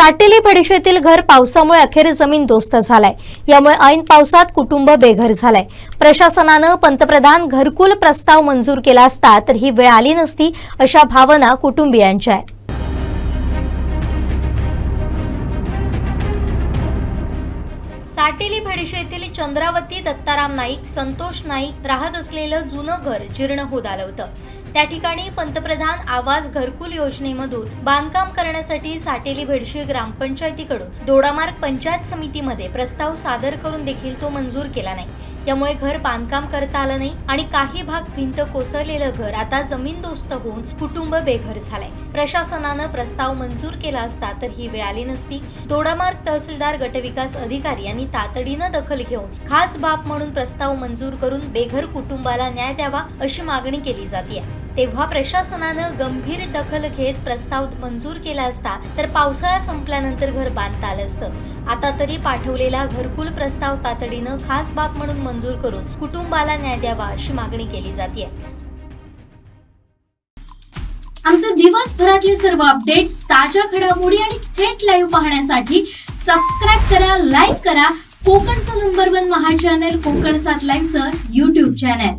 साटेली बडीशेतील घर पावसामुळे अखेर जमीन दोस्त झालाय. यामुळे ऐन पावसात कुटुंब बेघर झालंय. प्रशासनानं पंतप्रधान घरकुल प्रस्ताव मंजूर केला असता तर ही वेळ आली नसती अशा भावना कुटुंबियांच्या आहेत. साटेली भडीशे येथील चंद्रावती दत्ताराम नाईक संतोष नाईक राहत असलेलं जुनं घर जीर्ण होत आलं होतं. त्या ठिकाणी पंतप्रधान आवास घरकुल योजनेमधून बांधकाम करण्यासाठी साटेली भेडशी ग्रामपंचायतीकडून दोडामार्ग पंचायत समितीमध्ये प्रस्ताव सादर करून देखील तो मंजूर केला नाही. त्यामुळे घर बांधकाम करता आलं नाही आणि काही भाग भिंत कोसळलेलं घर आता जमीनदोस्त होऊन कुटुंब बेघर झालंय. प्रशासनानं प्रस्ताव मंजूर केला असता तर ही वेळ आली नसती. दोडामार्ग तहसीलदार गटविकास अधिकारी यांनी तातडीनं दखल घेऊन खास बाब म्हणून प्रस्ताव मंजूर करून बेघर कुटुंबाला न्याय द्यावा अशी मागणी केली जाते तेव्हा प्रशासनानं गंभीर दखल घेत प्रस्ताव मंजूर केला असता तर पावसाळा संपल्यानंतर घर बांधता आलं असतं. आता तरी पाठवलेला घरकुल प्रस्ताव तातडीनं खास बाब म्हणून मंजूर करून कुटुंबाला न्याय द्यावा अशी मागणी केली जाते आमचे दिवसभरातले सर्व अपडेट्स ताज्या घडामोडी आणि थेट लाईव्ह पाहण्यासाठी सबस्क्राईब करा लाईक करा. कोकणचं नंबर वन महा चॅनल कोकण सात लाईनचं युट्यूब चॅनल